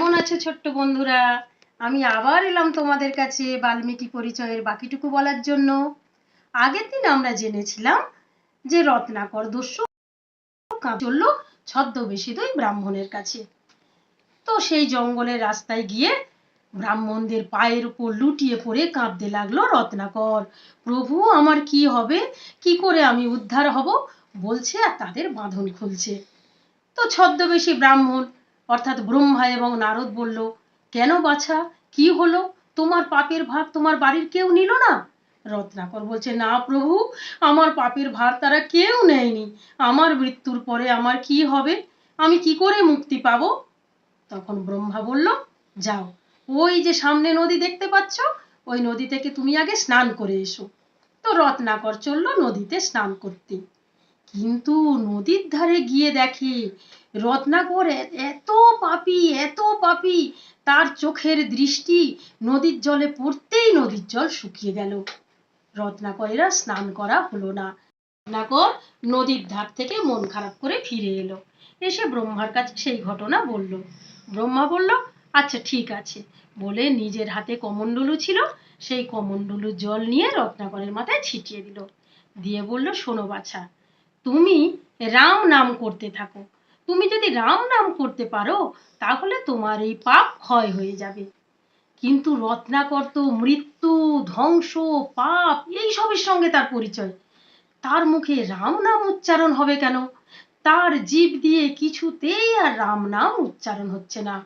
কেমন আছো ছোট্ট বন্ধুরা? আমি আবার এলাম তোমাদের কাছে বাল্মীকি পরিচয়ের বাকিটুকু বলার জন্য। আগের দিন আমরা জেনেছিলাম যে রত্নাকর দস্যু চলল ছদ্মবেশী দুই ব্রাহ্মণের কাছে। তো সেই জঙ্গলের রাস্তায় গিয়ে ব্রাহ্মণদের পায়ের উপর লুটিয়ে পড়ে কাঁদতে লাগল রত্নাকর। প্রভু, আমার কি হবে? কি করে আমি উদ্ধার হব? বলছে আর তাদের বাঁধন খুলছে। তো ছদ্মবেশী ব্রাহ্মণ অর্থাৎ ব্রহ্মা এবং নারদ বলল, কেন বাছা? কি হলো? তোমার পাপের ভার তোমার বাড়ির কেউ নিল না? রত্নাকর বলছে, না প্রভু, আমার পাপের ভার তারা কেউ নেয়নি। আমার মৃত্যুর পরে আমার কি হবে? আমি কি করে মুক্তি পাবো? তখন ব্রহ্মা বলল, যাও, ওই যে সামনে নদী দেখতে পাচ্ছ, ওই নদী থেকে তুমি আগে স্নান করে এসো। তো রত্নাকর চলল নদীতে স্নান করতে। কিন্তু নদীর ধারে গিয়ে দেখে রত্নাকর এত পাপি এত পাপি। তার চোখের দৃষ্টি নদীর জলে পড়তেই নদীর জল শুকিয়ে গেল। রত্নাকরেরা স্নান করা হলো না। রত্নাকর নদীর ধার থেকে মন খারাপ করে ফিরে এলো। এসে ব্রহ্মার কাছে সেই ঘটনা বলল। ব্রহ্মা বলল আচ্ছা ঠিক আছে। বলে নিজের হাতে কমণ্ডলু ছিল, সেই কমণ্ডলুর জল নিয়ে রত্নাকরের মাথায় ছিটিয়ে দিল। দিয়ে বলল, শোনো বাছা তুমি রাম নাম করতে থাকো। তুমি যদি রাম নাম করতে পারো, তাহলে তোমার এই পাপ ক্ষয় হয়ে যাবে। কিন্তু রত্নাকর তো মৃত্যু, ধ্বংস, পাপ, এইসবের সঙ্গে তার পরিচয়। তার মুখে রাম নাম উচ্চারণ হবে কেন? তার জীব দিয়ে কিছুতেই আর রাম নাম উচ্চারণ হচ্ছে না।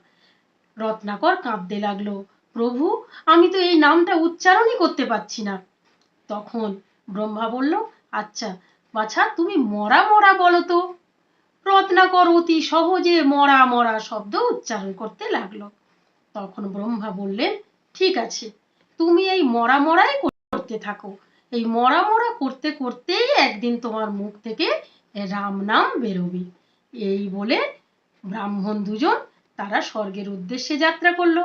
রত্নাকর কাঁদতে লাগল, প্রভু, আমি তো এই নামটা উচ্চারণই করতে পারছি না। তখন ব্রহ্মা বলল আচ্ছা বাছা, তুমি মরা মরা বলো তো। রত্নাকর অতি সহজে মরা মরা শব্দ উচ্চারণ করতে লাগল। তখন ব্রহ্মা বললেন, ঠিক আছে, তুমি এই মরা মরাই করতে থাকো। এই মরা মরা করতে করতেই একদিন তোমার মুখ থেকে রাম নাম বেরোবে। এই বলে ব্রাহ্মণ দুজন তারা স্বর্গের উদ্দেশ্যে যাত্রা করল।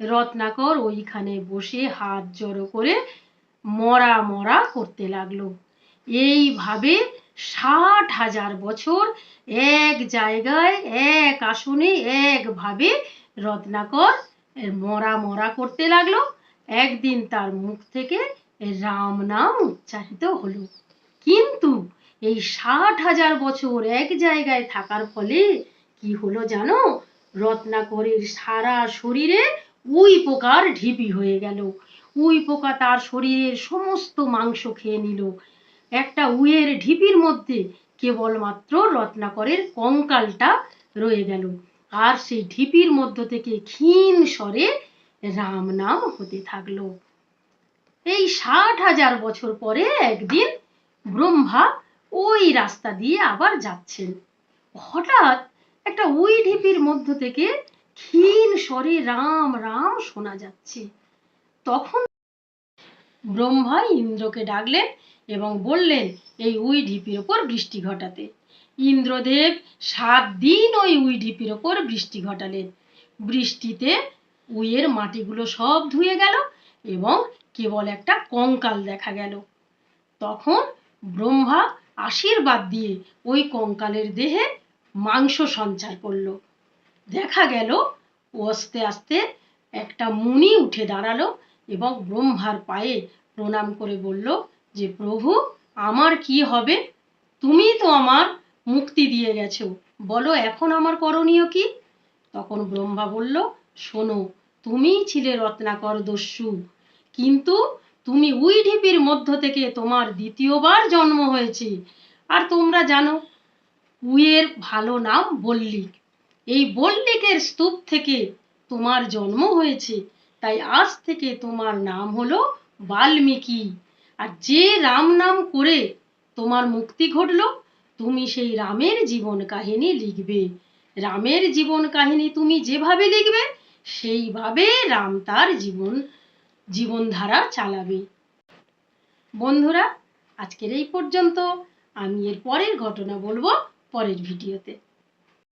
রত্নাকর ওইখানে বসে হাত জড়ো করে মরা মরা করতে লাগল। এইভাবে ষাট হাজার বছর এক জায়গায়, এক আসনে, একভাবে রত্নাকর মরা মরা করতে লাগল। একদিন তার মুখ থেকে রাম নাম উচ্চারিত হলো। কিন্তু এই ষাট হাজার বছর এক জায়গায় থাকার ফলে কি হলো জানো? রত্নাকরের সারা শরীরে উই পোকার ঢিপি হয়ে গেল। উই পোকা তার শরীরের সমস্ত মাংস খেয়ে নিল। একটা উয়ের ঢিপির মধ্যে কেবলমাত্র রত্নাকরের কঙ্কালটা রয়ে গেল। আর সেই ঢিপির মধ্য থেকে ক্ষীণ স্বরে রাম নাম হতে থাকল। এই ষাট হাজার বছর পরে একদিন ব্রহ্মা ওই রাস্তা দিয়ে আবার যাচ্ছেন। হঠাৎ একটা ওই ঢিপির মধ্য থেকে ক্ষীণ স্বরে রাম রাম শোনা যাচ্ছে। তখন ব্রহ্মা ইন্দ্রকে ডাকলেন এবং বললেন, এই উই ঢিপির ওপর বৃষ্টি ঘটাতে। ইন্দ্রদেব সাত দিন ওই উই ঢিপির ওপর বৃষ্টি ঘটালেন। বৃষ্টিতে উইয়ের মাটিগুলো সব ধুয়ে গেল এবং কেবল একটা কঙ্কাল দেখা গেল। তখন ব্রহ্মা আশীর্বাদ দিয়ে ওই কঙ্কালের দেহে মাংস সঞ্চার করল। দেখা গেল, ও আস্তে আস্তে একটা মুনি উঠে দাঁড়াল এবং ব্রহ্মার পায়ে প্রণাম করে বলল, যে প্রভু, আমার কি হবে? তুমি তো আমার মুক্তি দিয়ে গেছো। বলো, এখন আমার করণীয় কি? তখন ব্রহ্মা বলল, শোনো, তুমিই ছিলে রত্নাকর দস্যু। কিন্তু তুমি উই ঢিপির মধ্য থেকে তোমার দ্বিতীয়বার জন্ম হয়েছে। আর তোমরা জানো, উইয়ের ভালো নাম বল্লিক। এই বল্লিকের স্তূপ থেকে তোমার জন্ম হয়েছে। তাই আজ থেকে তোমার নাম হলো বাল্মীকি। আর যে রাম নাম করে তোমার মুক্তি ঘটলো, তুমি সেই রামের জীবন কাহিনী লিখবে। রামের জীবন কাহিনী তুমি যেভাবে লিখবে, সেইভাবে রাম তার জীবন, জীবনধারা চালাবে। বন্ধুরা, আজকের এই পর্যন্ত। আমি এর পরের ঘটনা বলব পরের ভিডিওতে।